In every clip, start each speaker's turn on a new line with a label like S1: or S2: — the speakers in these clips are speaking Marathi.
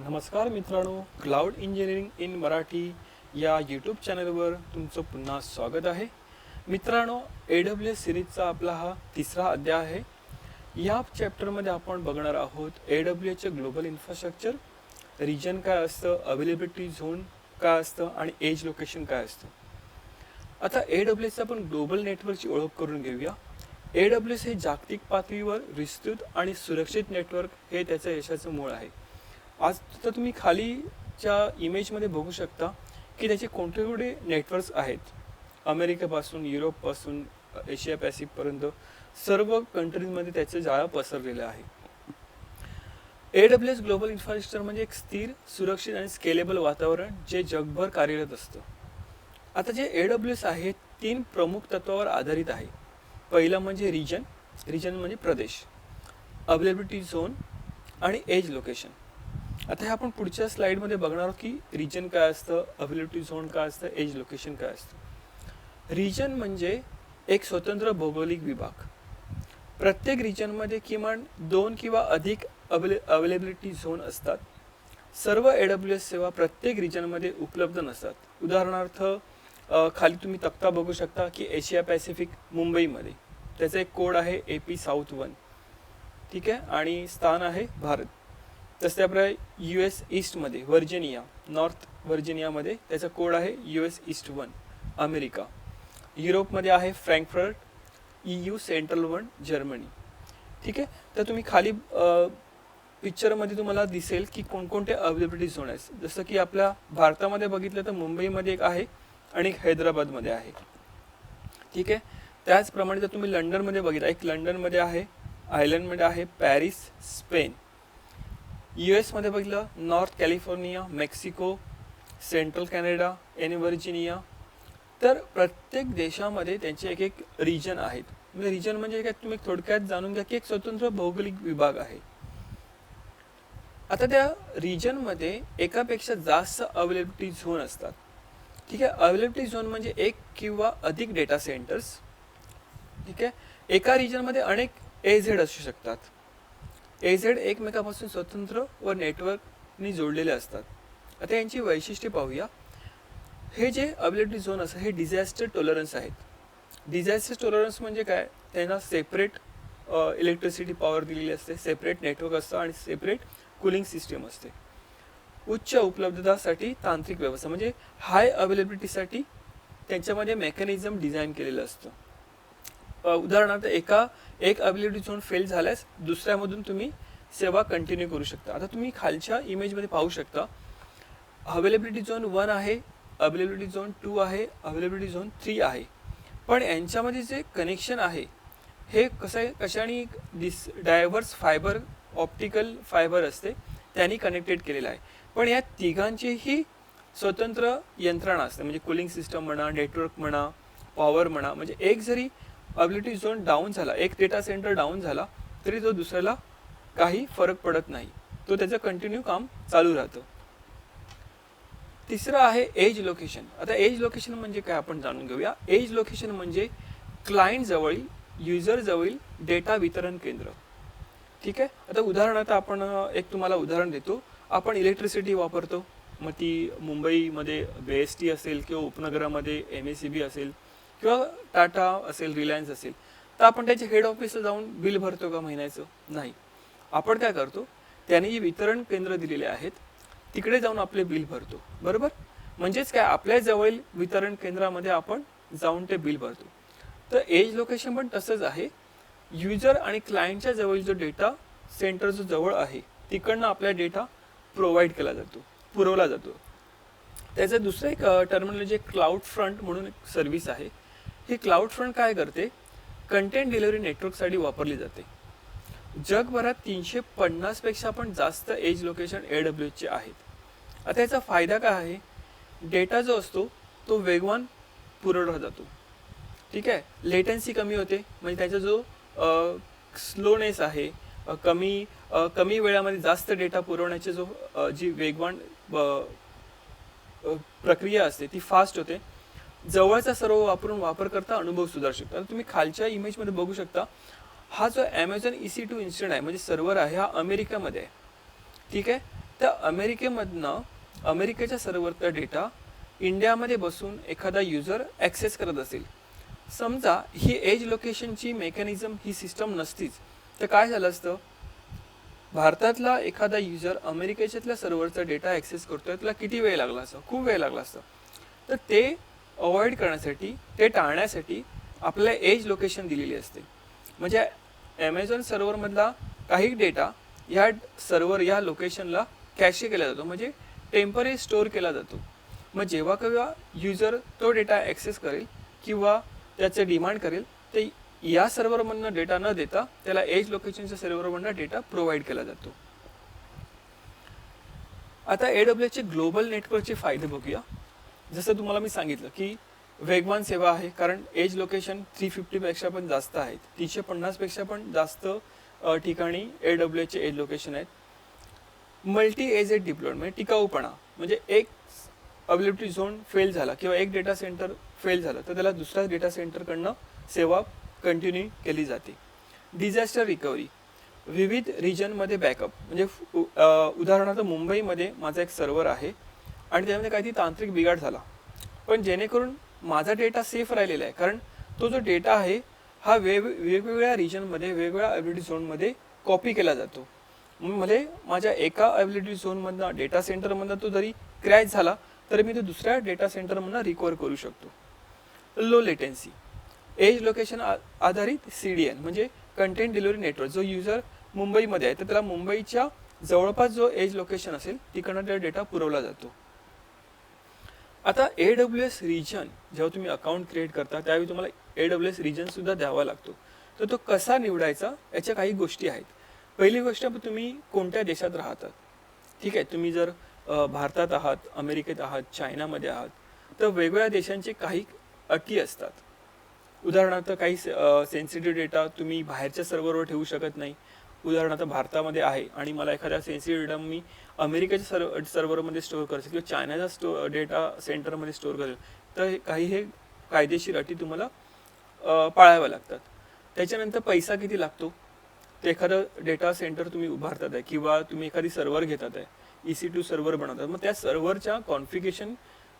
S1: नमस्कार मित्रांनो क्लाउड इंजिनिअरिंग इन मराठी या यूट्यूब चॅनलवर तुमचं पुन्हा स्वागत आहे. मित्रांनो ए डब्ल्यू एस सिरीजचा आपला हा तिसरा अध्याय आहे. या चॅप्टरमध्ये आपण बघणार आहोत ए डब्ल्यू एचं ग्लोबल इन्फ्रास्ट्रक्चर रिजन काय असतं अवेलेबिलिटी झोन काय असतं आणि एज लोकेशन काय असतं. आता ए डब्ल्यू एसचं आपण ग्लोबल नेटवर्कची ओळख करून घेऊया. ए डब्ल्यू एस हे जागतिक पातळीवर विस्तृत आणि सुरक्षित नेटवर्क हे त्याचं यशाचं मूळ आहे. आज तर तुम्ही खालीच्या इमेजमध्ये बघू शकता की त्याचे कोणते कोणते नेटवर्क्स आहेत. अमेरिकेपासून युरोपपासून एशिया पॅसिफिकपर्यंत सर्व कंट्रीजमध्ये त्याचं जाळं पसरलेलं आहे. A W S global infrastructure म्हणजे एक स्थिर सुरक्षित आणि स्केलेबल वातावरण जे जगभर कार्यरत असतं. आता जे ए डब्ल्यू एस आहे तीन प्रमुख तत्वावर आधारित आहे. पहिलं म्हणजे रिजन रिजन म्हणजे प्रदेश. अवेलेबिलिटी झोन आणि एज लोकेशन आता हे आपण पुढच्या स्लाईडमध्ये बघणार आहोत की रिजन काय असतं अवेलेबिलिटी झोन काय असतं एज लोकेशन काय असतं. रिजन म्हणजे एक स्वतंत्र भौगोलिक विभाग. प्रत्येक रिजनमध्ये किमान दोन किंवा अधिक अवेले अवेलेबिलिटी झोन असतात. सर्व ए डब्ल्यू एस सेवा प्रत्येक रिजनमध्ये उपलब्ध नसतात. उदाहरणार्थ खाली तुम्ही तक्ता बघू शकता की एशिया पॅसिफिक मुंबईमध्ये. त्याचा एक कोड आहे ए पी साऊथ वन ठीक आहे? आणि स्थान आहे भारत. तसं आपल्या यू एस ईस्टमध्ये व्हर्जिनिया नॉर्थ व्हर्जिनियामध्ये त्याचा कोड आहे U S east one America. युरोपमध्ये आहे Frankfurt E U central one Germany. ठीक आहे? तर तुम्ही खाली पिक्चरमध्ये तुम्हाला दिसेल की कोणकोणते अवेलेबिलिटी झोन आहेत. जसं की आपल्या भारतामध्ये बघितलं तर मुंबईमध्ये एक आहे आणि एक हैदराबादमध्ये आहे. ठीक आहे? त्याचप्रमाणे जर तुम्ही लंडनमध्ये बघितलं एक लंडनमध्ये आहे आयर्लंडमध्ये आहे पॅरिस स्पेन. यू एसमध्ये बघितलं north California Mexico central Canada N Virginia तर प्रत्येक देशामध्ये त्यांचे एक एक रिजन आहेत. म्हणजे रिजन म्हणजे काय? तुम्ही थोडक्यात जाणून घ्या की एक स्वतंत्र भौगोलिक विभाग आहे. आता त्या रिजनमध्ये एकापेक्षा जास्त अवेलेबिलिटी झोन असतात. ठीक आहे? अवेलेबिलिटी झोन म्हणजे एक किंवा अधिक डेटा सेंटर्स ठीक आहे? एका रिजनमध्ये अनेक ए झेड असू शकतात. एझेड एकमेकापासून स्वतंत्र व नेटवर्कनी जोडलेले असतात. आता यांची वैशिष्ट्ये पाहूया. हे जे अबिलिटी झोन असतात हे डिझास्टर टॉलरन्स आहेत. डिझास्टर टॉलरन्स म्हणजे काय? त्यांना सेपरेट इलेक्ट्रिसिटी पॉवर दिलेली असते सेपरेट नेटवर्क असतं आणि सेपरेट कुलिंग सिस्टीम असते. उच्च उपलब्धतासाठी तांत्रिक व्यवस्था म्हणजे हाय अवेलेबिलिटीसाठी त्यांच्यामध्ये मेकॅनिझम डिझाईन केलेलं असतं. उदाहरणार्थ एका एक अबिलिटी झोन फेल झाल्यास दुसऱ्यामधून तुम्ही सेवा कंटिन्यू करू शकता. आता तुम्ही खालच्या इमेजमध्ये पाहू शकता अवेलेबिलिटी झोन वन आहे अवेलेबिलिटी झोन टू आहे अवेलेबिलिटी झोन थ्री आहे. पण यांच्यामध्ये जे कनेक्शन आहे हे कसं आहे कशाने डिस डायव्हर्स फायबर ऑप्टिकल फायबर असते त्यांनी कनेक्टेड केलेलं आहे. पण या तिघांचीही स्वतंत्र यंत्रणा असते म्हणजे कुलिंग सिस्टम म्हणा नेटवर्क म्हणा पॉवर म्हणा म्हणजे एक जरी अबिलिटी झोन डाऊन झाला. एक डेटा सेंटर डाऊन झाला तरी तो दुसऱ्याला काही फरक पडत नाही. तो त्याचं कंटिन्यू काम चालू राहतं. तिसरं आहे एज लोकेशन आता एज लोकेशन म्हणजे काय आपण जाणून घेऊया. एज लोकेशन म्हणजे क्लायंट जवळील युजर जवळील डेटा वितरण केंद्र. ठीक आहे? आता उदाहरणार्थ आपण एक तुम्हाला उदाहरण देतो. आपण इलेक्ट्रिसिटी वापरतो. मग ती मुंबईमध्ये बी एस टी असेल किंवा उपनगरामध्ये एम एस सी बी असेल. किंवा टाटा असेल रिलायन्स असेल तर आपण त्याच्या हेड ऑफिसला जाऊन बिल भरतो का महिन्याचं? नाही. आपण काय करतो त्यांनी जे वितरण केंद्र दिलेले आहेत तिकडे जाऊन आपले बिल भरतो. बरोबर? म्हणजेच काय आपल्या जवळील वितरण केंद्रामध्ये आपण जाऊन ते बिल भरतो. तर एज लोकेशन पण तसंच आहे. युजर आणि क्लायंटच्या जवळ जो डेटा सेंटर जो जवळ आहे तिकडनं आपला डेटा प्रोव्हाइड केला जातो पुरवला जातो. त्याचं दुसरं एक टर्मिनॉलॉजी क्लाउड फ्रंट म्हणून एक सर्व्हिस आहे. ही क्लाउड फ्रंट काय करते? कंटेंट डिलिव्हरी नेटवर्कसाठी वापरली जाते. जगभरात तीनशे पन्नासपेक्षा पण जास्त एज लोकेशन ए डब्ल्यू एचचे आहेत. आता याचा फायदा काय आहे? डेटा जो असतो तो वेगवान पुरवला जातो. ठीक आहे? लेटन्सी कमी होते. म्हणजे त्याचा जो स्लोनेस आहे कमी कमी वेळामध्ये जास्त डेटा पुरवण्याची जो जी वेगवान प्रक्रिया असते ती फास्ट होते. जवळचा सर्व वापरून वापरकर्ता अनुभव सुधारू शकतो आता तुम्ही खालच्या इमेजमध्ये बघू शकता हा जो Amazon E C two instant आहे म्हणजे सर्व्हर आहे हा अमेरिकेमध्ये आहे. ठीक आहे? त्या अमेरिकेमधनं अमेरिकेच्या सर्व्हरचा डेटा इंडियामध्ये बसून एखादा युजर ॲक्सेस करत असेल. समजा ही एज लोकेशनची मेकॅनिझम ही सिस्टम नसतीच. तर काय झालं असतं? भारतातला एखादा युजर अमेरिकेच्यातल्या सर्व्हरचा डेटा ॲक्सेस करतोय त्याला किती वेळ लागला असतं खूप वेळ लागला असतं. तर ते अवॉइड करण्यासाठी ते टाळण्यासाठी आपल्याला एज लोकेशन दिलेली असते. म्हणजे ॲमेझॉन सर्व्हरमधला काही डेटा ह्या सर्व्हर या लोकेशनला कॅशे केला जातो. म्हणजे टेंपररी स्टोअर केला जातो. मग जेव्हा केव्हा युजर तो डेटा ॲक्सेस करेल किंवा त्याचं डिमांड करेल ते या सर्व्हरमधनं डेटा न देता त्याला एज लोकेशनच्या सर्व्हरमधनं डेटा प्रोव्हाइड केला जातो. आता ए डब्ल्यूचे ग्लोबल नेटवर्कचे फायदे बघूया. जसं तुम्हाला मी सांगितलं की वेगवान सेवा आहे कारण एज लोकेशन थ्री फिफ्टीपेक्षा पण जास्त आहेत. तीनशे पन्नासपेक्षा पण जास्त ठिकाणी ए चे एज लोकेशन आहेत. मल्टी एज एड डिप्लॉयमेंट म्हणजे टिकाऊपणा. म्हणजे एक अवेलेबिलिटी झोन फेल झाला किंवा एक डेटा सेंटर फेल झालं तर त्याला दुसऱ्या डेटा सेंटरकडनं सेवा कंटिन्यू केली जाते. डिझास्टर रिकव्हरी विविध रिजनमध्ये बॅकअप म्हणजे उ- उदाहरणार्थ मुंबईमध्ये माझा एक सर्व्हर आहे. आणि त्यामध्ये काहीतरी तांत्रिक बिघाड झाला. पण जेणेकरून माझा डेटा सेफ राहिलेला आहे. कारण तो जो डेटा आहे हा वेग वेगवेगळ्या रिजनमध्ये वेगवेगळ्या ॲबिलिटी झोनमध्ये कॉपी केला जातो. म्हणजे माझ्या एका ॲबिलिटी झोनमधनं डेटा सेंटरमधनं तो जरी क्रॅश झाला तर मी तो दुसऱ्या डेटा सेंटरमधनं रिकवर करू शकतो. Low latency. एज लोकेशन आधारित सी डी एन म्हणजे कंटेंट डिलिव्हरी नेटवर्क. जो युजर मुंबईमध्ये आहे तर त्याला मुंबईच्या जवळपास जो एज लोकेशन असेल तिकडनं त्याला डेटा पुरवला जातो. आता ए डब्ल्यू एस रिजन जेव्हा तुम्ही अकाउंट क्रिएट करता त्यावेळी तुम्हाला ए डब्ल्यू एस रिजन सुद्धा द्यावा लागतो. तर तो कसा निवडायचा याच्या काही गोष्टी आहेत. पहिली गोष्ट तुम्ही कोणत्या देशात राहतात? ठीक आहे तुम्ही जर भारतात आहात अमेरिकेत आहात चायनामध्ये आहात तर वेगवेगळ्या देशांचे काही अटी असतात. उदाहरणार्थ काही सेन्सिटिव्ह डेटा तुम्ही बाहेरच्या सर्व्हरवर ठेवू शकत नाही. उदाहरणार्थ भारतामध्ये आहे आणि मला एखाद्या सेन्सिटिव्ह डेटा मी अमेरिकेच्या सर्व सर्व्हरमध्ये स्टोअर करेल किंवा चायनाच्या स्टो डेटा सेंटरमध्ये स्टोअर करेल तर हे- काही हे कायदेशीर अटी तुम्हाला पाळाव्या लागतात. त्याच्यानंतर पैसा किती लागतो? ते एखादं डेटा सेंटर तुम्ही उभारतात आहे किंवा तुम्ही एखादी सर्व्हर घेतात आहे ई सी टू सर्व्हर बनवतात मग त्या सर्व्हरच्या कॉन्फिगेशन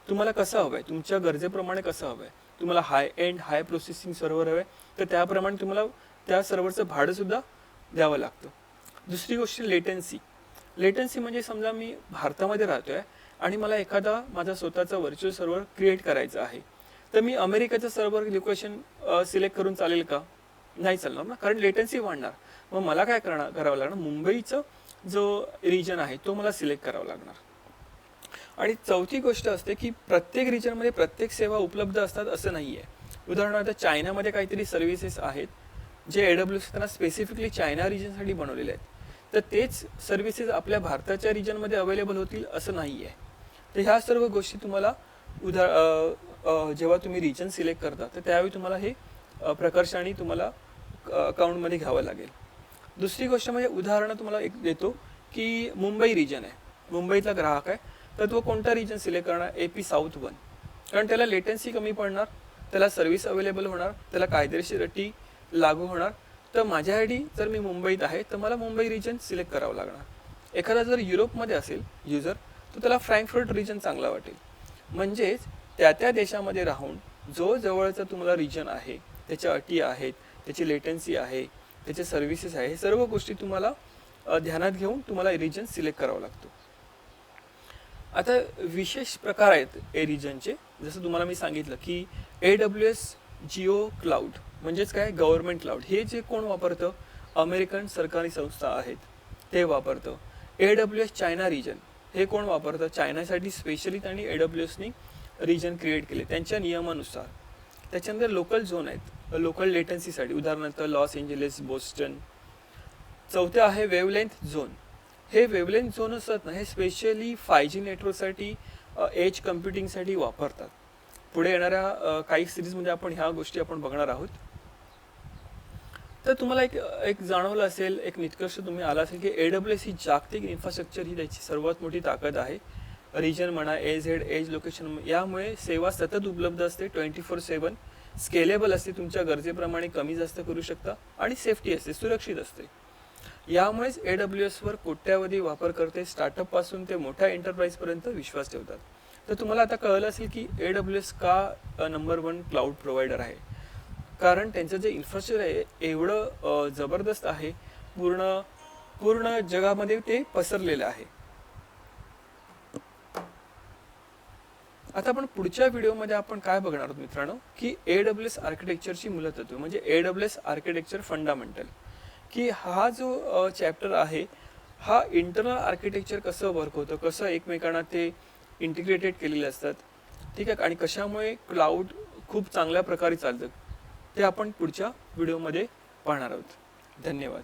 S1: तुम्हाला कसं हवं आहे? तुमच्या गरजेप्रमाणे कसं हवं आहे? तुम्हाला high end high processing server हवं आहे तर त्याप्रमाणे तुम्हाला त्या सर्व्हरचं भाडंसुद्धा द्यावं लागतं. दुसरी गोष्ट लेटेन्सी. लेटन्सी म्हणजे समजा मी भारतामध्ये राहतोय आणि मला एखादा माझा स्वतःचा व्हर्च्युअल सर्व्हर क्रिएट करायचा आहे. तर मी अमेरिकेचं सर्व्हर लोकेशन सिलेक्ट करून चालेल का? नाही चालणार ना कारण लेटन्सी वाढणार. मग मला काय करणार करावं लागणार? मुंबईचं जो रिजन आहे तो मला सिलेक्ट करावा लागणार. आणि चौथी गोष्ट असते की प्रत्येक रिजनमध्ये प्रत्येक सेवा उपलब्ध असतात असं नाही आहे उदाहरणार्थ चायनामध्ये काहीतरी सर्व्हिसेस आहेत जे एडब्ल्यू डब्ल्यू त्यांना स्पेसिफिकली चायना रिजनसाठी बनवलेले आहेत. तर तेच सर्व्हिसेस आपल्या भारताच्या रिजनमध्ये अवेलेबल होतील असं नाही आहे तर ह्या सर्व गोष्टी तुम्हाला उदा जेव्हा तुम्ही रिजन सिलेक्ट करता तर त्यावेळी तुम्हाला हे प्रकर्षाने तुम्हाला अकाउंटमध्ये घ्यावं लागेल. दुसरी गोष्ट म्हणजे उदाहरणं तुम्हाला एक देतो की मुंबई रिजन आहे. मुंबईतला ग्राहक आहे. तर तो कोणता रिजन सिलेक्ट करणार? ए पी साऊथ वन कारण त्याला लेटन्सी कमी पडणार त्याला सर्व्हिस अवेलेबल होणार त्याला कायदेशीर अटी लागू होणार तर माझ्यासाठी जर मी मुंबईत आहे तर मला मुंबई रिजन सिलेक्ट करावं लागणार. एखादा जर युरोपमध्ये असेल युजर तर त्याला फ्रँकफर्ट रिजन चांगला वाटेल. म्हणजेच त्या त्या देशामध्ये राहून जो जवळचा तुम्हाला रिजन आहे त्याच्या अटी आहेत त्याची लेटन्सी आहे त्याचे सर्व्हिसेस आहे हे सर्व गोष्टी तुम्हाला ध्यानात घेऊन तुम्हाला रिजन सिलेक्ट करावा लागतो. आता विशेष प्रकार आहेत ए रिजनचे जसं तुम्हाला मी सांगितलं की A W S geo cloud म्हणजेच काय? Government cloud. हे जे कोण वापरतं? अमेरिकन सरकारी संस्था आहेत. ते वापरतं. A W S China region हे कोण वापरतं? चायनासाठी स्पेशली त्यांनी ए डब्ल्यू एसनी रिजन क्रिएट केले. त्यांच्या नियमानुसार. त्याच्यानंतर लोकल झोन आहेत. लोकल लेटन्सीसाठी उदाहरणार्थ लॉस एंजलिस बोस्टन. चौथं आहे वेवलेंथ झोन हे वेवलेंथ झोन असतात ना हे स्पेशली फाय जी नेटवर्कसाठी एज कम्प्युटिंगसाठी वापरतात. पुढे येणाऱ्या काही सिरीजमध्ये आपण ह्या गोष्टी आपण बघणार आहोत. तर तुम्हाला एक एक जाणवलं असेल एक निष्कर्ष तुम्ही आला असेल की ए डब्ल्यू एस ही जागतिक इन्फ्रास्ट्रक्चर ही त्याची सर्वात मोठी ताकद आहे. रिजन म्हणा ए हेड एज लोकेशन यामुळे सेवा सतत उपलब्ध असते ट्वेंटी फोर सेवन स्केलेबल असते तुमच्या गरजेप्रमाणे कमी जास्त करू शकता आणि सेफ्टी असते सुरक्षित असते. यामुळेच ए डब्ल्यू एसवर कोट्यावधी वापरकर्ते स्टार्टअपपासून ते मोठ्या एंटरप्राइजपर्यंत विश्वास ठेवतात. तर तुम्हाला आता कळलं असेल की ए डब्ल्यू एस का नंबर वन क्लाउड प्रोव्हायडर आहे. कारण त्यांचं जे इन्फ्रास्ट्रक्चर आहे एवढं जबरदस्त आहे पूर्ण पूर्ण जगामध्ये ते पसरलेलं आहे. आता आपण पुढच्या व्हिडिओमध्ये आपण काय बघणार आहोत मित्रांनो? की ए डब्ल्यू एस आर्किटेक्चरची मूलतत्व म्हणजे A W S architecture fundamental की हा जो चॅप्टर आहे हा इंटरनल आर्किटेक्चर कसं वर्क होतं कसं एकमेकांना ते इंटिग्रेटेड केलेले असतात ठीक आहे? आणि कशामुळे क्लाउड खूप चांगल्या प्रकारे चालतं? ते आपण पुढच्या व्हिडिओमध्ये पाहणार आहोत. धन्यवाद.